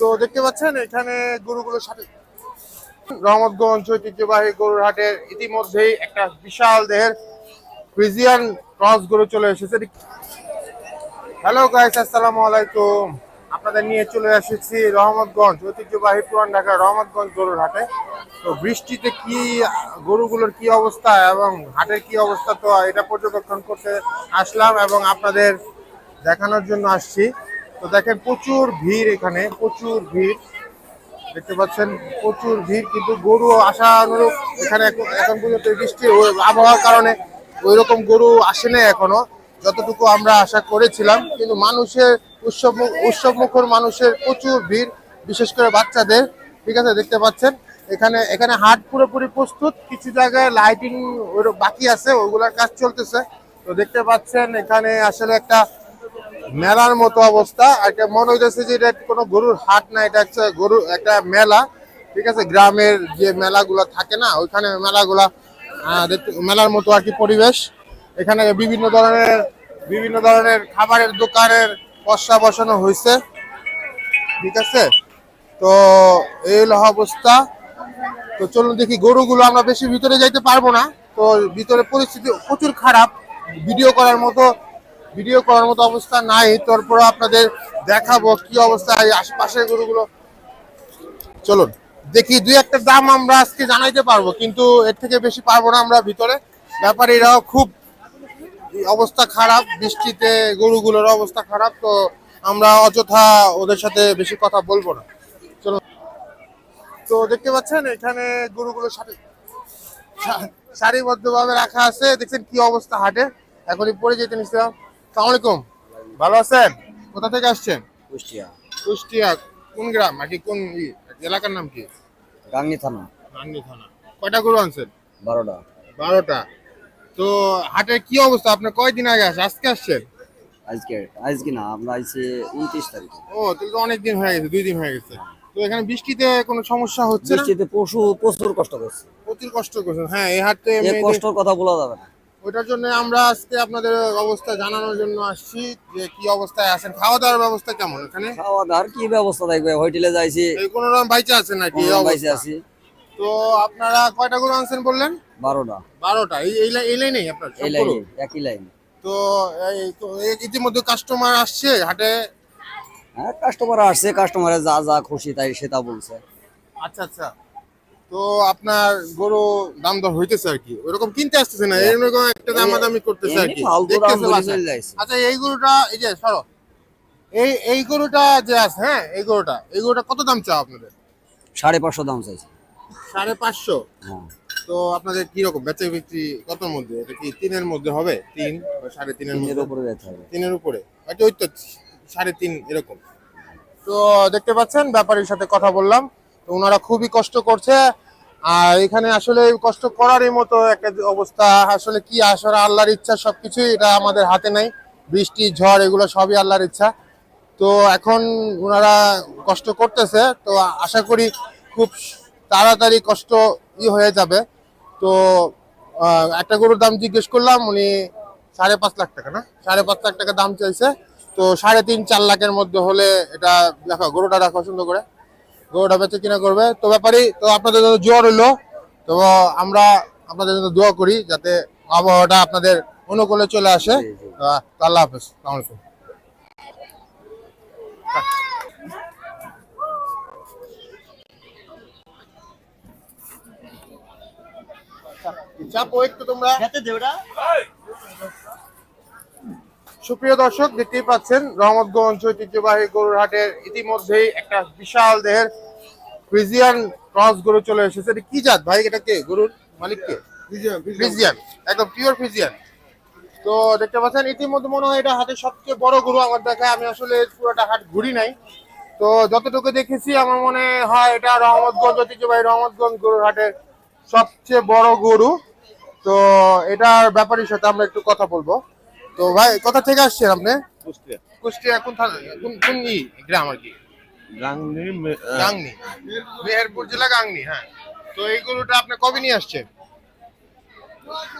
তো দেখতে পাচ্ছেন, এখানে গরুগুলোর সাথে রহমতগঞ্জ ঐতিহ্যবাহী গরুর হাটের ইতিমধ্যেই একটা বিশাল দেহের ফ্রিজিয়ান ক্রস গরু চলে এসেছে। হ্যালো গাইস আসসালামু আলাইকুম। আপনাদের নিয়ে চলে এসেছি রহমতগঞ্জ ঐতিহ্যবাহী পুরান ঢাকার রহমতগঞ্জ গরুর হাটে। তো বৃষ্টিতে কি, গরুগুলোর কি অবস্থা এবং হাটের কি অবস্থা, তো এটা পর্যবেক্ষণ করতে আসলাম এবং আপনাদের দেখানোর জন্য আসছি। তো দেখেন প্রচুর ভিড় এখানে, প্রচুর ভিড়। দেখতে পাচ্ছেন, প্রচুর ভিড়, কিন্তু গরু আশানুরূপ এখানে এখন- পর্যন্ত বৃষ্টি আবহাওয়ার কারণে ওই রকম গরু আসে না এখনও। যতটুকু আমরা আশা করেছিলাম, কিন্তু মানুষের উৎসব উৎসব মুখর মানুষের প্রচুর ভিড়, বিশেষ করে বাচ্চাদের। ঠিক আছে, দেখতে পাচ্ছেন, এখানে এখানে হাট পুরোপুরি প্রস্তুত, কিছু জায়গায় লাইটিং বাকি আছে, ওইগুলোর কাজ চলতেছে। তো দেখতে পাচ্ছেন, এখানে আসলে একটা মেলার মতো অবস্থা। একটা মনে হইতেছে যে এটা কোনো গরুর হাট না, এটা হচ্ছে গরু একটা মেলা। ঠিক আছে? গ্রামের যে মেলাগুলো থাকে না, ওইখানে মেলাগুলা মেলার মতো আর কি পরিবেশ। এখানে বিভিন্ন ধরনের বিভিন্ন ধরনের খাবারের দোকানের পশা বসানো হয়েছে ঠিক আছে? তো এই হলো অবস্থা। তো চলুন দেখি গরুগুলো আমরা বেশি ভিতরে যাইতে পারব না। তো ভিতরে পরিস্থিতি প্রচুর খারাপ। ভিডিও করার মতো ভিডিও করার মতো অবস্থা নাই তারপর আপনাদের দেখাবো কি অবস্থা এই আশপাশের গরুগুলো। চলুন, দেখি দুই একটা দাম আমরা আজকে জানাইতে পারব, কিন্তু এর থেকে বেশি পারব না আমরা ভিতরে। ব্যাপারীরাও খুব অবস্থা খারাপ, বৃষ্টিতে গরুগুলোর অবস্থা খারাপ, তো আমরা অযথা ওদের সাথে বেশি কথা বলব না। চলুন। তো দেখতে পাচ্ছেন, এখানে গরুগুলো সাথে সা- সারিবদ্ধভাবে রাখা আছে। দেখছেন কি অবস্থা হাটে? এখনই পড়ে যেতে নিছিলাম সালাম আলাইকুম। ভালো আছেন? কোথা থেকে আসছেন? কুষ্টিয়া। কুষ্টিয়া কোন গ্রাম? নাকি কোন এলাকার নাম কি? গাংনি থানা। রান্নি থানা। কয়টা গরু আনছেন? বারোটা। বারোটা। তো হাটের কি অবস্থা? আপনি কয়দিন আগে আসে আজকে আসছেন? আজকে আজকে না আমরা আইছি উনত্রিশ তারিখে। ও তাহলে তো অনেক দিন হয়ে গেছে দুই দিন হয়ে গেছে। তো এখানে বৃষ্টিতে কোনো সমস্যা হচ্ছে না? বৃষ্টিতে পশু প্রচুর কষ্ট করছে। প্রচুর কষ্ট করছেন হ্যাঁ এই হাটে কষ্টর কথা বলা যাবে না। ওইটার জন্য আমরা আজকে আপনাদের অবস্থা জানানোর জন্য আসছি যে কি অবস্থায় আছেন। খাওয়া দাওয়ার ব্যবস্থা কেমন এখানে খাওয়া দাওয়ার কি ব্যবস্থা থাকবে? হোটেলে যাইছি। এই কোনো রকম বাইচা আছে নাকি? অবস্থা? আছি। তো আপনারা কয়টা গরু আনছেন বললেন? বারোটা। বারোটা। এই এই লাই- এই লাইনেই আপনার? এই? লাইনে একই লাইন। তো এই তো এই ইতিমধ্যে কাস্টমার আসছে হাটে? হ্যাঁ কাস্টমার আসছে কাস্টমারে যা যা খুশি তাই সেটা বলছে। আচ্ছা আচ্ছা। তো আপনার গরু দাম দর হইতেছে আর কি। ওরকম কিনতে আসতেছে না এরকম একটা দামাদামি করতেছে আর কি। আচ্ছা এই গরুটা এই যে সরো। এই এই গরুটা যে আছে হ্যাঁ এই গরুটা এই গরুটা কত দাম চাও আপনাদের? সাড়ে পাঁচশো দাম চাইছে। সাড়ে পাঁচশো? হ্যাঁ। তো আপনাদের কি রকম বেচা বিক্রি কতর মধ্যে? এটা কি তিনের মধ্যে হবে? তিন বা সাড়ে তিনের মধ্যে? উপরে যেতে হবে। তিনের উপরে। ওই তো সাড়ে তিন এরকম। তো দেখতে পাচ্ছেন ব্যাপারীর সাথে কথা বললাম। ওনারা খুবই কষ্ট করছে। আর এখানে আসলে কষ্ট করারই মতো একটা অবস্থা। আসলে কি আসলে আল্লাহর ইচ্ছা সবকিছুই, এটা আমাদের হাতে নাই। বৃষ্টি, ঝড়, এগুলো সবই আল্লাহর ইচ্ছা। তো এখন ওনারা কষ্ট করতেছে। তো আশা করি খুব তাড়াতাড়ি কষ্ট ই হয়ে যাবে। তো একটা গরুর দাম জিজ্ঞেস করলাম, উনি সাড়ে পাঁচ লাখ টাকা, না? সাড়ে পাঁচ লাখ টাকা দাম চাইছে। তো সাড়ে তিন, চার লাখের মধ্যে হলে এটা দেখো, গরুটা রাখো সুন্দর করে। গরুটা বেচে কিনা করবে। তো ব্যাপারই তো আপনাদের জন্য জোয়ার হইল তো আমরা আপনাদের জন্য দোয়া করি যাতে আবহাওয়াটা আপনাদের অনুকূলে চলে আসে। আল্লাহ হাফেজ। আলাইকুম। চাপো একটু তোমরা। সুপ্রিয় দর্শক দেখতেই পাচ্ছেন রহমতগঞ্জ ঐতিহ্যবাহী গরুর হাটের ইতিমধ্যেই একটা বিশাল দেহের ফ্রিজিয়ান ক্রস গরু চলে এসেছে। এটা কি জাত ভাই? এটা কে? গরুর মালিক কে? ফ্রিজিয়ান একদম পিওর ফ্রিজিয়ান। তো দেখতে পাচ্ছেন ইতিমধ্যে মনে হয় এটা হাটের সবচেয়ে বড় গরু আমার দেখায়। আমি আসলে পুরোটা হাট ঘুরি নাই। তো যতটুকু দেখেছি আমার মনে হয় এটা রহমতগঞ্জ ঐতিহ্যবাহী রহমতগঞ্জ গরুর হাটের সবচেয়ে বড় গরু। তো এটার ব্যাপারের সাথে আমরা একটু কথা বলব। তো ভাই কোথা থেকে আসছেন আপনি? কুষ্টিয়া। কোন থানা? কোন কোন ই গ্রাম আর কি? গাংনি মেহেরপুর জেলা গাংনি হ্যাঁ। তো এই গরুটা আপনি কবে নিয়ে আসছেন?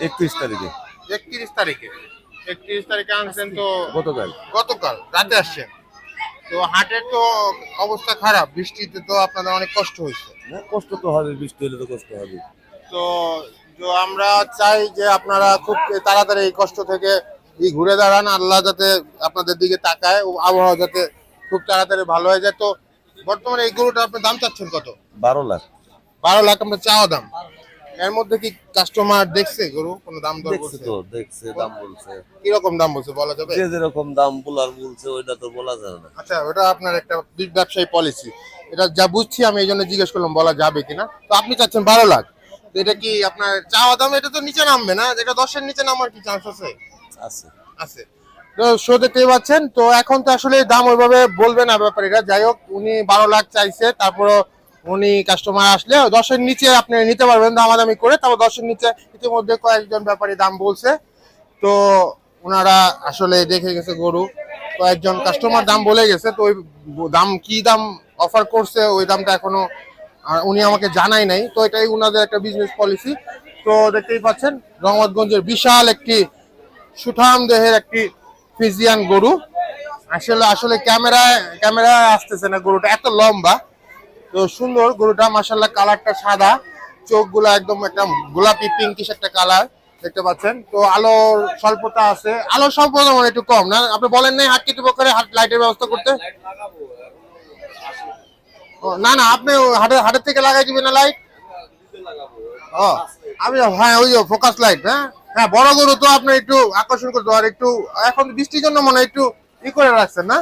একত্রিশ তারিখে। একত্রিশ তারিখে। একত্রিশ তারিখে আনছেন তো গতকাল। গতকাল রাতে আসছেন। তো হাটের তো অবস্থা খারাপ বৃষ্টিতে তো আপনাদের অনেক কষ্ট হয়েছে। কষ্ট তো হবে বৃষ্টি হলে তো কষ্ট হবে। তো তো আমরা চাই যে আপনারা খুব তাড়াতাড়ি এই কষ্ট থেকে এই ঘুরে দাঁড়ান আল্লাহ যাতে আপনাদের দিকে তাকায় ও আবহাওয়া যাতে খুব তাড়াতাড়ি ভালো হয়ে যায়। তো বর্তমানে এই গরুটা আপনার দাম চাচ্ছেন কত? বারো লাখ। বারো লাখ আমরা চাওয়া দাম। এর মধ্যে কি কাস্টমার দেখছে গরু? কোনো দাম দর বলছে তো দেখছে দাম বলছে। কীরকম দাম বলছে বলা যাবে? যে যেরকম দাম বলার বলছে ওইটা তো বলা যাবে না। আচ্ছা ওটা আপনার একটা ব্যবসায়ী পলিসি এটা যা বুঝছি আমি এই জন্য জিজ্ঞেস করলাম বলা যাবে কিনা? তো আপনি চাচ্ছেন বারো লাখ। এটা কি আপনার চাওয়া দাম? এটা তো নিচে নামবে না? এটা দশের নিচে নামার কি চান্স আছে? আছে। আছে। তো শো দেখতেই পাচ্ছেন, তো এখন তো আসলে দাম ওইভাবে বলবে না ব্যাপারীরা। যাই হোক, উনি বারো লাখ চাইছে তারপর উনি কাস্টমার আসলে দশের নিচে আপনি নিতে পারবেন দামাদামি করে, তারপর দশের নিচে ইতিমধ্যে কয়েকজন ব্যাপারী দাম বলছে। তো ওনারা আসলে দেখে গেছে গরু, কয়েকজন কাস্টমার দাম বলে গেছে, তো ওই দাম কি দাম অফার করছে, ওই দামটা এখনও উনি আমাকে জানাই নাই। তো এটাই ওনাদের একটা বিজনেস পলিসি তো দেখতেই পাচ্ছেন, রহমতগঞ্জের বিশাল একটি সুঠাম দেহের একটি ফিজিয়ান গরু। আসলে আসলে ক্যামেরায় ক্যামেরায় আসতেছে না গরুটা, এত লম্বা। তো সুন্দর গরুটা মাসাল্লাহ কালারটা সাদা। চোখগুলো একদম একটা গোলাপি পিঙ্কিশ একটা কালার, দেখতে পাচ্ছেন। তো আলোর স্বল্পতা আছে। আলোর স্বল্পতা মানে একটু কম, না? আপনি বলেন নাই হাট কেটে করে হাট লাইটের ব্যবস্থা করতে? না না, আপনি হাটের হাটের থেকে লাগাই দিবেন না লাইট ও, আমি হ্যাঁ ওই ফোকাস লাইট হ্যাঁ হ্যাঁ বড় গরু তো আপনি একটু আকর্ষণ করতে আর একটু এখন বৃষ্টির জন্য মনে একটু ই করে রাখছেন, না?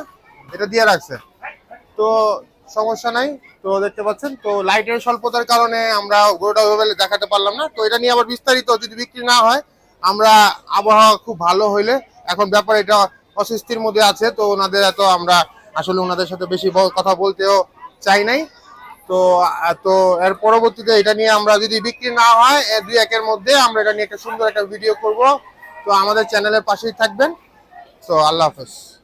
এটা দিয়ে রাখছেন। তো সমস্যা নাই, তো দেখতে পাচ্ছেন, তো লাইটের স্বল্পতার কারণে আমরা গরুটা ওইভাবে দেখাতে পারলাম না। তো এটা নিয়ে আবার বিস্তারিত যদি বিক্রি না হয়, আমরা আবহাওয়া খুব ভালো হইলে, এখন ব্যাপার এটা অস্বস্তির মধ্যে আছে, তো ওনাদের এত আমরা আসলে ওনাদের সাথে বেশি কথা বলতেও চাই নাই। তো তো এর পরবর্তীতে এটা নিয়ে আমরা যদি বিক্রি না হয় এর দুই একের মধ্যে আমরা এটা নিয়ে একটা সুন্দর একটা ভিডিও করব। তো আমাদের চ্যানেলের পাশেই থাকবেন। তো আল্লাহ হাফেজ।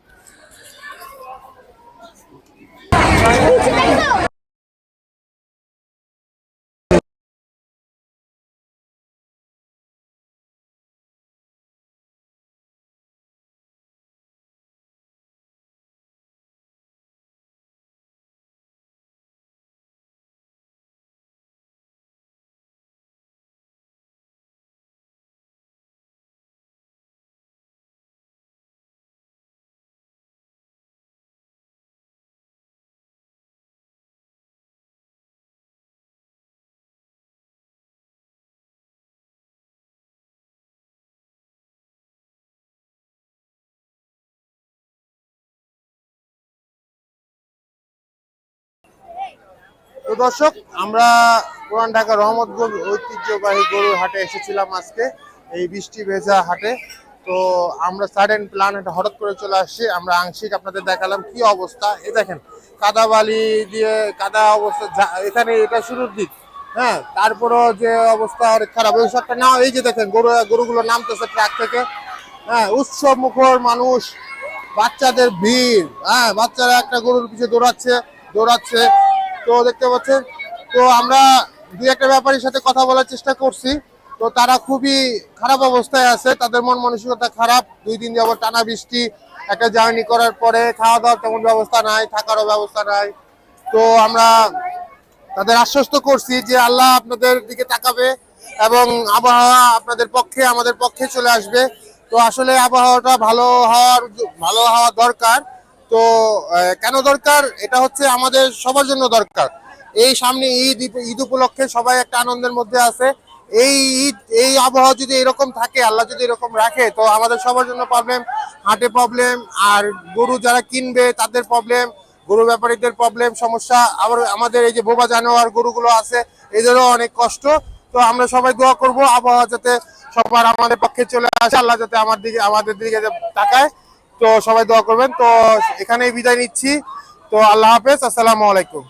তো দর্শক, আমরা পুরান ঢাকা রহমতগঞ্জ ঐতিহ্যবাহী গরুর হাটে এসেছিলাম আজকে, এই বৃষ্টি ভেজা হাটে। তো আমরা সাডেন প্ল্যান হঠাৎ করে চলে আসছি, আমরা আংশিক আপনাদের দেখালাম কি অবস্থা। এই দেখেন, কাদা বালি দিয়ে কাদা অবস্থা এখানে এটা শুরুর দিক। হ্যাঁ তারপরও যে অবস্থা অনেক খারাপ, ওই সবটা না, এই যে দেখেন, গরু, গরুগুলো নামতেছে ট্রাক থেকে। হ্যাঁ উৎসব মুখর মানুষ, বাচ্চাদের ভিড়। হ্যাঁ বাচ্চারা একটা গরুর পিছিয়ে দৌড়াচ্ছে দৌড়াচ্ছে। তো দেখতে পাচ্ছেন, তো আমরা দুই একটা ব্যাপারীর সাথে কথা বলার চেষ্টা করছি। তো তারা খুবই খারাপ অবস্থায় আছে, তাদের মন মানসিকতা খারাপ। দুই দিন যাবত টানা বৃষ্টি, একটা জার্নি করার পরে খাওয়া দাওয়ার তেমন ব্যবস্থা নাই, থাকারও ব্যবস্থা নাই। তো আমরা তাদের আশ্বস্ত করছি যে আল্লাহ আপনাদের দিকে তাকাবে এবং আবহাওয়া আপনাদের পক্ষে, আমাদের পক্ষে চলে আসবে। তো আসলে আবহাওয়াটা ভালো হওয়ার, ভালো হওয়া দরকার। তো কেন দরকার? এটা হচ্ছে আমাদের সবার জন্য দরকার। এই সামনে ঈদ ঈদ উপলক্ষে সবাই একটা আনন্দের মধ্যে আছে। এই ঈদ, এই আবহাওয়া যদি এরকম থাকে, আল্লাহ যদি এরকম রাখে, তো আমাদের সবার জন্য প্রবলেম হাটে প্রবলেম আর গরু যারা কিনবে, তাদের প্রবলেম গরু ব্যাপারীদের প্রবলেম সমস্যা। আবার আমাদের এই যে বোবা জানোয়ার গরুগুলো আছে, এদেরও অনেক কষ্ট। তো আমরা সবাই দোয়া করব, আবহাওয়া যাতে সবার আমাদের পক্ষে চলে আসে, আল্লাহ যাতে আমার দিকে, আমাদের দিকে তাকায়। তো সবাই দোয়া করবেন। তো এখানেই বিদায় নিচ্ছি। তো আল্লাহ হাফেজ আসসালামু আলাইকুম।